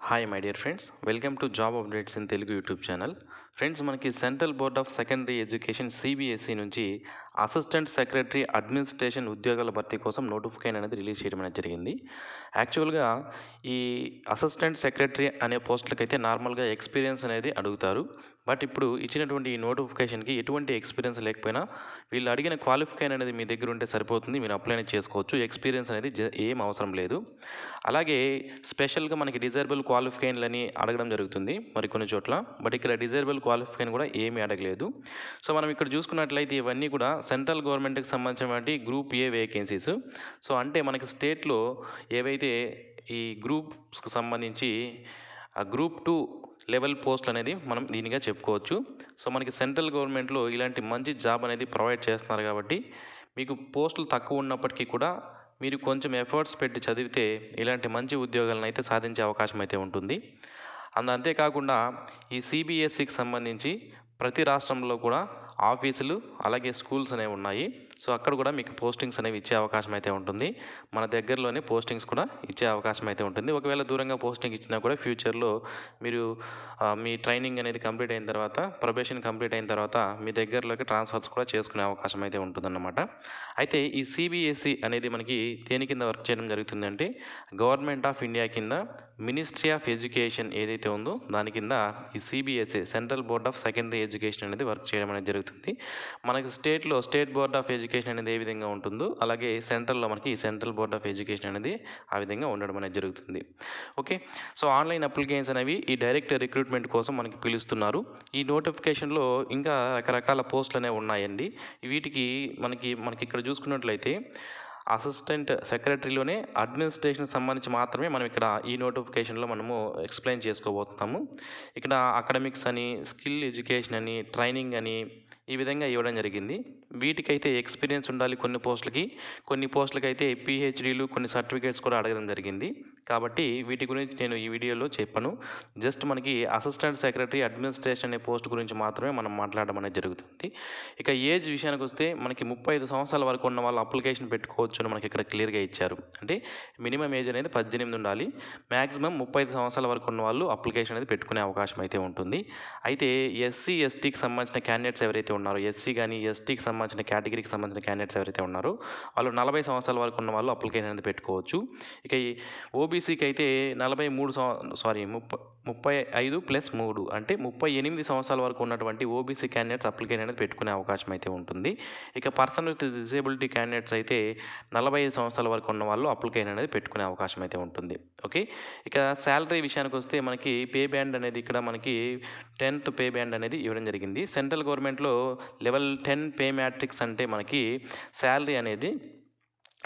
hi my dear friends welcome to job updates in Telugu YouTube channel Friends మనకి central board of secondary education CBSE నుంచి assistant secretary administration ఉద్యోగాల భర్తీ కోసం notification అనేది release చేయడం అనేది జరిగింది. యాక్చువల్గా ఈ అసిస్టెంట్ సెక్రటరీ అనే పోస్టులకైతే అయితే నార్మల్గా ఎక్స్పీరియన్స్ అనేది అడుగుతారు. బట్ ఇప్పుడు ఇచ్చినటువంటి ఈ నోటిఫికేషన్కి ఎటువంటి ఎక్స్పీరియన్స్ లేకపోయినా వీళ్ళు అడిగిన క్వాలిఫికేషన్ అనేది మీ దగ్గర ఉంటే సరిపోతుంది మీరు అప్లై చేసుకోవచ్చు. ఎక్స్పీరియన్స్ అనేది ఏం అవసరం లేదు. అలాగే స్పెషల్గా మనకి డిజైరబుల్ క్వాలిఫికేషన్లని అడగడం జరుగుతుంది. మరి కొన్ని చోట్ల. బట్ ఇక్కడ డిజైరబుల్ క్వాలిఫికేషన్ కూడా ఏమీ అడగలేదు. సో మనం ఇక్కడ చూసుకున్నట్లయితే ఇవన్నీ కూడా సెంట్రల్ గవర్నమెంట్కి సంబంధించినటువంటి గ్రూప్ ఏ వేకెన్సీస్. సో అంటే మనకి స్టేట్లో ఏవైతే ఈ గ్రూప్స్కి సంబంధించి ఆ గ్రూప్ టూ లెవెల్ పోస్టులు అనేది మనం దీనిగా చెప్పుకోవచ్చు. సో మనకి సెంట్రల్ గవర్నమెంట్లో ఇలాంటి మంచి జాబ్ అనేది ప్రొవైడ్ చేస్తున్నారు కాబట్టి మీకు పోస్టులు తక్కువ ఉన్నప్పటికీ కూడా మీరు కొంచెం ఎఫర్ట్స్ పెట్టి చదివితే ఇలాంటి మంచి ఉద్యోగాలను అయితే సాధించే అవకాశం అయితే ఉంటుంది. అండ్ అంతేకాకుండా ఈ సిబిఎస్సికి సంబంధించి ప్రతి రాష్ట్రంలో కూడా ఆఫీసులు అలాగే స్కూల్స్ అనేవి ఉన్నాయి. సో అక్కడ కూడా మీకు పోస్టింగ్స్ అనేవి ఇచ్చే అవకాశం అయితే ఉంటుంది. మన దగ్గరలోనే పోస్టింగ్స్ కూడా ఇచ్చే అవకాశం అయితే ఉంటుంది. ఒకవేళ దూరంగా పోస్టింగ్ ఇచ్చినా కూడా ఫ్యూచర్లో మీరు మీ ట్రైనింగ్ అనేది కంప్లీట్ అయిన తర్వాత ప్రొబేషన్ కంప్లీట్ అయిన తర్వాత మీ దగ్గరలోకి ట్రాన్స్ఫర్స్ కూడా చేసుకునే అవకాశం అయితే ఉంటుందన్నమాట. అయితే ఈ సిబిఎస్ఈ అనేది మనకి దేని కింద వర్క్ చేయడం జరుగుతుందంటే గవర్నమెంట్ ఆఫ్ ఇండియా కింద మినిస్ట్రీ ఆఫ్ ఎడ్యుకేషన్ ఏదైతే ఉందో దాని కింద ఈ CBSE central board of secondary education అనేది వర్క్ చేయడం అనేది జరుగుతుంది. మనకి స్టేట్లో స్టేట్ బోర్డ్ ఆఫ్ ఎడ్యుకేషన్ అనేది ఏ విధంగా ఉంటుందో అలాగే సెంట్రల్లో మనకి సెంట్రల్ బోర్డ్ ఆఫ్ ఎడ్యుకేషన్ అనేది ఆ విధంగా ఉండడం అనేది జరుగుతుంది. ఓకే? సో ఆన్లైన్ అప్లికేషన్స్ అనేవి ఈ డైరెక్ట్ రిక్రూట్మెంట్ కోసం మనకి పిలుస్తున్నారు. ఈ నోటిఫికేషన్లో ఇంకా రకరకాల పోస్టులు అనేవి ఉన్నాయండి. వీటికి మనకి మనకి ఇక్కడ చూసుకున్నట్లయితే అసిస్టెంట్ సెక్రటరీలోనే అడ్మినిస్ట్రేషన్ సంబంధించి మాత్రమే మనం ఇక్కడ ఈ నోటిఫికేషన్లో మనము ఎక్స్ప్లెయిన్ చేసుకోబోతున్నాము. ఇక్కడ అకాడమిక్స్ అని స్కిల్ ఎడ్యుకేషన్ అని ట్రైనింగ్ అని ఈ విధంగా ఇవ్వడం జరిగింది. వీటికైతే ఎక్స్పీరియన్స్ ఉండాలి కొన్ని పోస్టులకి. కొన్ని పోస్టులకి అయితే పిహెచ్డీలు కొన్ని సర్టిఫికేట్స్ కూడా అడగడం జరిగింది. కాబట్టి వీటి గురించి నేను ఈ వీడియోలో చెప్పను. జస్ట్ మనకి అసిస్టెంట్ సెక్రటరీ అడ్మినిస్ట్రేషన్ అనే పోస్ట్ గురించి మాత్రమే మనం మాట్లాడడం అనేది జరుగుతుంది. ఇక ఏజ్ విషయానికి వస్తే మనకి ముప్పై ఐదు సంవత్సరాల వరకు ఉన్న వాళ్ళు అప్లికేషన్ పెట్టుకోవచ్చు అని మనకి ఇక్కడ క్లియర్గా ఇచ్చారు. అంటే మినిమం ఏజ్ అనేది పద్దెనిమిది ఉండాలి. మ్యాక్సిమం ముప్పై ఐదు సంవత్సరాల వరకు ఉన్న వాళ్ళు అప్లికేషన్ అనేది పెట్టుకునే అవకాశం అయితే ఉంటుంది. అయితే ఎస్సీ ఎస్టీకి సంబంధించిన క్యాండిడేట్స్ ఎవరైతే ఉన్నారో ఎస్సీ కానీ ఎస్టీకి సంబంధించిన కేటగిరీకి సంబంధించిన క్యాండిడేట్స్ ఎవరైతే ఉన్నారో వాళ్ళు నలభై సంవత్సరాల వరకు ఉన్న వాళ్ళు అప్లికేషన్ అనేది పెట్టుకోవచ్చు. ఇక ఈ ఓబీసీకి అయితే నలభై మూడు సారీ ముప్పై ముప్పై ఐదు ప్లస్ మూడు అంటే ముప్పై ఎనిమిది సంవత్సరాల వరకు ఉన్నటువంటి ఓబీసీ క్యాండిడేట్స్ అప్లికేషన్ అనేది పెట్టుకునే అవకాశం అయితే ఉంటుంది. ఇక పర్సన్ విత్ డిసేబిలిటీ క్యాండిడేట్స్ అయితే నలభై ఐదు సంవత్సరాల వరకు ఉన్న వాళ్ళు అప్లికేషన్ అనేది పెట్టుకునే అవకాశం అయితే ఉంటుంది. ఓకే? ఇక శాలరీ విషయానికి వస్తే మనకి పే బ్యాండ్ అనేది ఇక్కడ మనకి టెన్త్ పే బ్యాండ్ అనేది ఇవ్వడం జరిగింది. సెంట్రల్ గవర్నమెంట్లో లెవెల్ టెన్ పే మ్యాట్రిక్స్ అంటే మనకి శాలరీ అనేది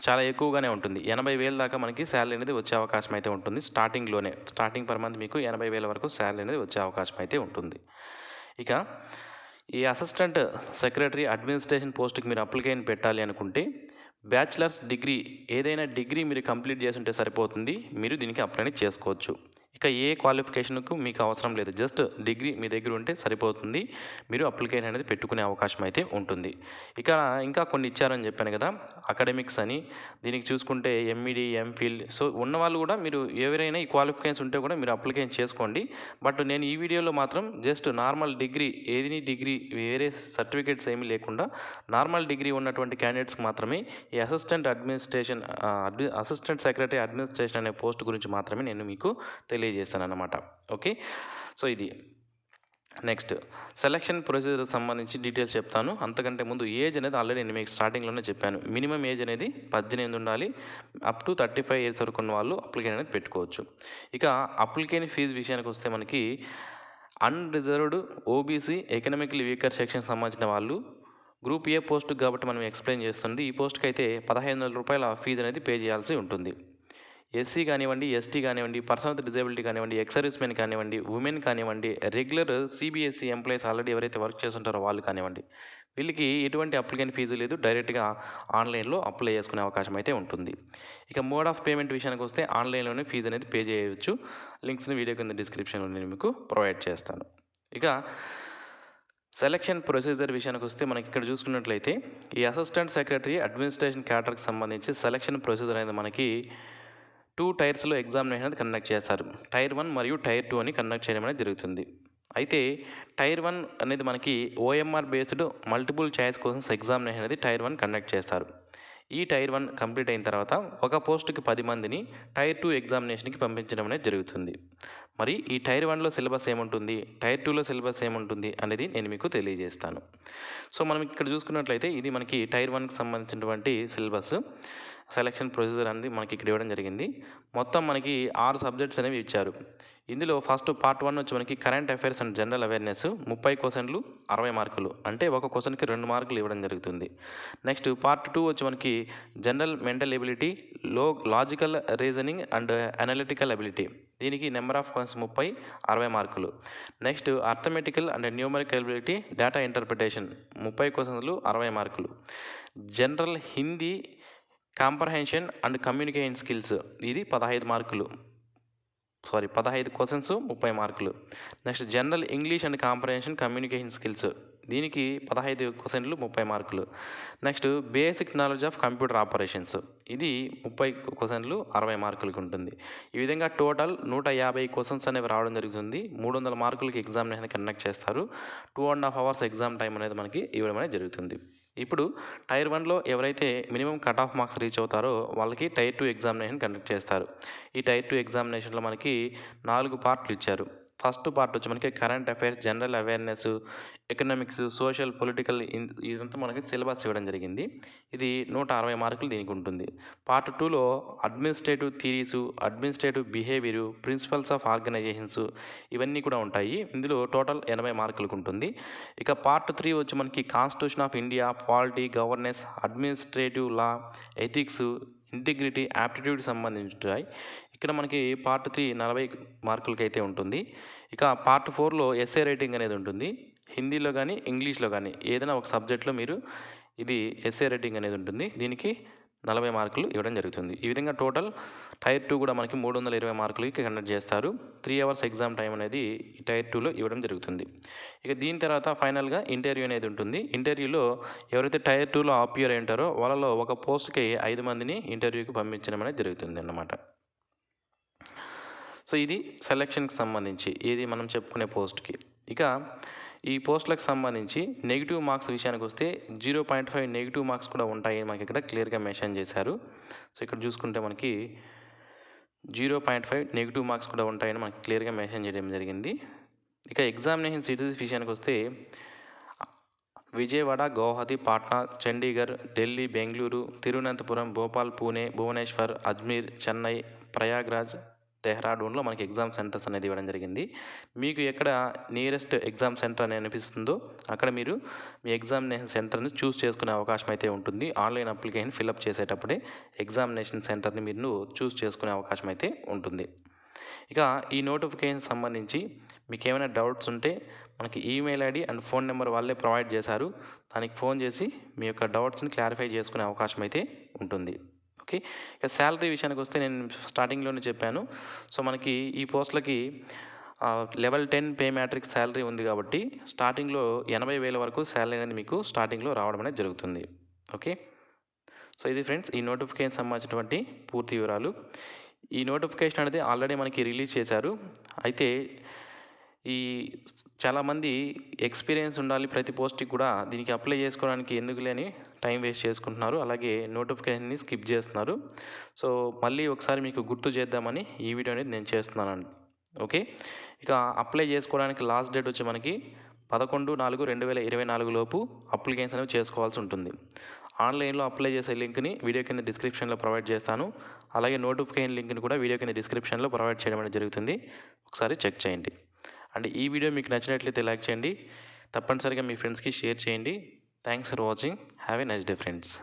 చాలా ఎక్కువగానే ఉంటుంది. ఎనభై వేల దాకా మనకి శాలరీ అనేది వచ్చే అవకాశం అయితే ఉంటుంది. స్టార్టింగ్లోనే స్టార్టింగ్ పర్ మంత్ మీకు ఎనభై వేల వరకు శాలరీ అనేది వచ్చే అవకాశం అయితే ఉంటుంది. ఇక ఈ అసిస్టెంట్ సెక్రటరీ అడ్మినిస్ట్రేషన్ పోస్ట్కి మీరు అప్లికేషన్ పెట్టాలి అనుకుంటే బ్యాచిలర్స్ డిగ్రీ ఏదైనా డిగ్రీ మీరు కంప్లీట్ చేసి ఉంటే సరిపోతుంది. మీరు దీనికి అప్లై చేసుకోవచ్చు. ఇక ఏ క్వాలిఫికేషన్కు మీకు అవసరం లేదు. జస్ట్ డిగ్రీ మీ దగ్గర ఉంటే సరిపోతుంది. మీరు అప్లికేషన్ అనేది పెట్టుకునే అవకాశం అయితే ఉంటుంది. ఇక ఇంకా కొన్ని ఇచ్చారని చెప్పాను కదా అకాడమిక్స్ అని. దీనికి చూసుకుంటే ఎంఈడి ఎంఫిల్. సో ఉన్న వాళ్ళు కూడా మీరు ఎవరైనా ఈ క్వాలిఫికేషన్స్ ఉంటే కూడా మీరు అప్లికేషన్ చేసుకోండి. బట్ నేను ఈ వీడియోలో మాత్రం జస్ట్ నార్మల్ డిగ్రీ ఏది డిగ్రీ వేరే సర్టిఫికేట్స్ ఏమీ లేకుండా నార్మల్ డిగ్రీ ఉన్నటువంటి క్యాండిడేట్స్కి మాత్రమే ఈ assistant administration assistant secretary administration అనే పోస్ట్ గురించి మాత్రమే నేను మీకు చేస్తాను అనమాట ఓకే? సో ఇది. నెక్స్ట్. సెలక్షన్ ప్రొసీజర్ సంబంధించి డీటెయిల్స్ చెప్తాను. అంతకంటే ముందు ఏజ్ అనేది ఆల్రెడీ నేను మీకు స్టార్టింగ్లోనే చెప్పాను. మినిమం ఏజ్ అనేది పద్దెనిమిది ఉండాలి. Up to thirty five years వరకు ఉన్న వాళ్ళు అప్లికేషన్ అనేది పెట్టుకోవచ్చు. ఇక అప్లికేషన్ ఫీజు విషయానికి వస్తే మనకి unreserved OBC economically weaker section సంబంధించిన వాళ్ళు గ్రూప్ ఏ పోస్ట్ కాబట్టి మనం ఎక్స్ప్లెయిన్ చేస్తుంది. ఈ పోస్ట్కి అయితే పదహైదు వందల రూపాయల ఫీజు అనేది పే చేయాల్సి ఉంటుంది. ఎస్సీ కానివ్వండి ఎస్టీ కానివ్వండి పర్సన్ విత్ డిజేబిలిటీ కానివ్వండి ఎక్స్ సర్వీస్ మెన్ కానివ్వండి ఉమెన్ కానివ్వండి రెగ్యులర్ సిబిఎస్ఈ ఎంప్లాయీస్ ఆల్రెడీ ఎవరైతే వర్క్ చేస్తుంటారో వాళ్ళు కానివ్వండి వీళ్ళకి ఎటువంటి అప్లికేషన్ ఫీజు లేదు. డైరెక్ట్గా ఆన్లైన్లో అప్లై చేసుకునే అవకాశం అయితే ఉంటుంది. ఇక మోడ్ ఆఫ్ పేమెంట్ విషయానికి వస్తే ఆన్లైన్లోనే ఫీజు అనేది పే చేయవచ్చు. లింక్స్ని వీడియో కింద డిస్క్రిప్షన్లో నేను మీకు ప్రొవైడ్ చేస్తాను. ఇక సెలక్షన్ ప్రొసీజర్ విషయానికి వస్తే మనకి ఇక్కడ చూసుకున్నట్లయితే ఈ అసిస్టెంట్ సెక్రటరీ అడ్మినిస్ట్రేషన్ క్యాటర్కి సంబంధించి సెలక్షన్ ప్రొసీజర్ అనేది మనకి టూ టైర్స్లో ఎగ్జామినేషన్ అనేది కండక్ట్ చేస్తారు. టైర్ వన్ మరియు టైర్ టూ అని కండక్ట్ చేయడం అనేది జరుగుతుంది. అయితే టైర్ వన్ అనేది మనకి OMR based multiple choice questions examination అనేది టైర్ వన్ కండక్ట్ చేస్తారు. ఈ టైర్ వన్ కంప్లీట్ అయిన తర్వాత ఒక పోస్టుకి పది మందిని టైర్ టూ ఎగ్జామినేషన్కి పంపించడం అనేది జరుగుతుంది. మరి ఈ టైర్ వన్లో సిలబస్ ఏముంటుంది? టైర్ టూలో సిలబస్ ఏముంటుంది? అనేది నేను మీకు తెలియజేస్తాను. సో మనం ఇక్కడ చూసుకున్నట్లయితే ఇది మనకి టైర్ వన్కి సంబంధించినటువంటి సిలబస్. సెలక్షన్ ప్రొసీజర్ అనేది మనకి ఇక్కడ ఇవ్వడం జరిగింది. మొత్తం మనకి ఆరు సబ్జెక్ట్స్ అనేవి ఇచ్చారు. ఇందులో ఫస్ట్ పార్ట్ వన్ వచ్చి మనకి current affairs and general awareness ముప్పై క్వశ్చన్లు అరవై మార్కులు. అంటే ఒక క్వశ్చన్కి రెండు మార్కులు ఇవ్వడం జరుగుతుంది. నెక్స్ట్ పార్ట్ టూ వచ్చి మనకి జనరల్ మెంటల్ ఎబిలిటీ లో logical reasoning and analytical ability దీనికి నెంబర్ ఆఫ్ కాయిన్స్ ముప్పై అరవై మార్కులు. Next arithmetical and numerical ability data interpretation ముప్పై క్వశ్చన్లు అరవై మార్కులు. General Hindi comprehension and communication skills ఇది పదహైదు మార్కులు. సారీ పదహైదు క్వశ్చన్స్ ముప్పై మార్కులు. Next general English and comprehension communication skills. దీనికి పదహైదు క్వశ్చన్లు ముప్పై మార్కులు. Next basic knowledge of computer operations. ఇది ముప్పై క్వశ్చన్లు అరవై మార్కులకి ఉంటుంది. ఈ విధంగా టోటల్ నూట యాభై క్వశ్చన్స్ అనేవి రావడం జరుగుతుంది. మూడు వందల మార్కులకి ఎగ్జామినేషన్ కండక్ట్ చేస్తారు. Two and half hours exam time అనేది మనకి ఇవ్వడం అనేది జరుగుతుంది. ఇప్పుడు టైర్ వన్లో ఎవరైతే minimum cut off marks reach అవుతారో వాళ్ళకి టైర్ టూ ఎగ్జామినేషన్ కండక్ట్ చేస్తారు. ఈ టైర్ టూ ఎగ్జామినేషన్లో మనకి నాలుగు పార్ట్లు ఇచ్చారు. ఫస్ట్ పార్ట్ వచ్చి మనకి current affairs general awareness economics social political ఇదంతా మనకి సిలబస్ ఇవ్వడం జరిగింది. ఇది నూట అరవై మార్కులు దీనికి ఉంటుంది. పార్ట్ టూలో administrative theories administrative behaviour principles of organisations ఇవన్నీ కూడా ఉంటాయి. ఇందులో టోటల్ ఎనభై మార్కులకు ఉంటుంది. ఇక పార్ట్ త్రీ వచ్చి మనకి constitution of India polity governance administrative law ethics integrity aptitude సంబంధించాయి ఇక్కడ మనకి పార్ట్ త్రీ నలభై మార్కులకి అయితే ఉంటుంది. ఇక పార్ట్ ఫోర్లో ఎస్ఏ రైటింగ్ అనేది ఉంటుంది. హిందీలో కానీ ఇంగ్లీష్లో కానీ ఏదైనా ఒక సబ్జెక్ట్లో మీరు ఇది ఎస్ఏ రైటింగ్ అనేది ఉంటుంది. దీనికి నలభై మార్కులు ఇవ్వడం జరుగుతుంది. ఈ విధంగా టోటల్ టైర్ టూ కూడా మనకి మూడు వందల ఇరవై మార్కులకి కండక్ట్ చేస్తారు. త్రీ అవర్స్ ఎగ్జామ్ టైం అనేది ఈ టైర్ టూలో ఇవ్వడం జరుగుతుంది. ఇక దీని తర్వాత ఫైనల్గా ఇంటర్వ్యూ అనేది ఉంటుంది. ఇంటర్వ్యూలో ఎవరైతే టైర్ టూలో ఆప్యూర్ అయి ఉంటారో వాళ్ళలో ఒక పోస్ట్కి ఐదు మందిని ఇంటర్వ్యూకి పంపించడం అనేది జరుగుతుంది అన్నమాట సో ఇది సెలక్షన్కి సంబంధించి ఇది మనం చెప్పుకునే పోస్ట్కి. ఇక ఈ పోస్టులకు సంబంధించి నెగిటివ్ మార్క్స్ విషయానికి వస్తే zero point five negative marks కూడా ఉంటాయి మనకి ఇక్కడ క్లియర్గా మెన్షన్ చేశారు. సో ఇక్కడ చూసుకుంటే మనకి zero point five negative marks కూడా ఉంటాయని మనకి క్లియర్గా మెన్షన్ చేయడం జరిగింది. ఇక ఎగ్జామినేషన్ సిటీస్ విషయానికి వస్తే విజయవాడ గౌహతి పాట్నా చండీగఢ్ ఢిల్లీ బెంగళూరు తిరువనంతపురం భోపాల్ పూణే భువనేశ్వర్ అజ్మీర్ చెన్నై ప్రయాగ్రాజ్ డెహ్రాడూన్లో మనకి ఎగ్జామ్ సెంటర్స్ అనేది ఇవ్వడం జరిగింది. మీకు ఎక్కడ నియరెస్ట్ ఎగ్జామ్ సెంటర్ అని అనిపిస్తుందో అక్కడ మీరు మీ ఎగ్జామినేషన్ సెంటర్ని చూస్ చేసుకునే అవకాశం అయితే ఉంటుంది. ఆన్లైన్ అప్లికేషన్ ఫిలప్ చేసేటప్పుడే ఎగ్జామినేషన్ సెంటర్ని మీరు చూస్ చేసుకునే అవకాశం అయితే ఉంటుంది. ఇక ఈ నోటిఫికేషన్ సంబంధించి మీకు ఏమైనా డౌట్స్ ఉంటే మనకి email ID and phone number వాళ్ళే ప్రొవైడ్ చేశారు. దానికి ఫోన్ చేసి మీ యొక్క డౌట్స్ని క్లారిఫై చేసుకునే అవకాశం అయితే ఉంటుంది. ఓకే ఇక శాలరీ విషయానికి వస్తే నేను స్టార్టింగ్లోనే చెప్పాను. సో మనకి ఈ పోస్టులకి level ten pay matrix salary ఉంది కాబట్టి స్టార్టింగ్లో ఎనభై వేల వరకు శాలరీ అనేది మీకు స్టార్టింగ్లో రావడం అనేది జరుగుతుంది. ఓకే? సో ఇది ఫ్రెండ్స్ ఈ నోటిఫికేషన్ సంబంధించినటువంటి పూర్తి వివరాలు. ఈ నోటిఫికేషన్ అనేది ఆల్రెడీ మనకి రిలీజ్ చేశారు. అయితే ఈ చాలామంది ఎక్స్పీరియన్స్ ఉండాలి ప్రతి పోస్ట్కి కూడా దీనికి అప్లై చేసుకోవడానికి ఎందుకు లేని టైం వేస్ట్ చేసుకుంటున్నారు. అలాగే నోటిఫికేషన్ని స్కిప్ చేస్తున్నారు. సో మళ్ళీ ఒకసారి మీకు గుర్తు చేద్దామని ఈ వీడియో అనేది నేను చేస్తున్నానండి. ఓకే? ఇక అప్లై చేసుకోవడానికి లాస్ట్ డేట్ వచ్చి మనకి పదకొండు నాలుగు రెండు వేల ఇరవై నాలుగు లోపు అప్లికేషన్ అనేవి చేసుకోవాల్సి ఉంటుంది. ఆన్లైన్లో అప్లై చేసే లింక్ని వీడియో కింద డిస్క్రిప్షన్లో ప్రొవైడ్ చేస్తాను. అలాగే నోటిఫికేషన్ లింక్ని కూడా వీడియో కింద డిస్క్రిప్షన్లో ప్రొవైడ్ చేయడం అనేది జరుగుతుంది. ఒకసారి చెక్ చేయండి. అండ్ ఈ వీడియో మీకు నచ్చినట్లయితే లైక్ చేయండి. తప్పనిసరిగా మీ ఫ్రెండ్స్కి షేర్ చేయండి. Thanks for watching have a nice day friends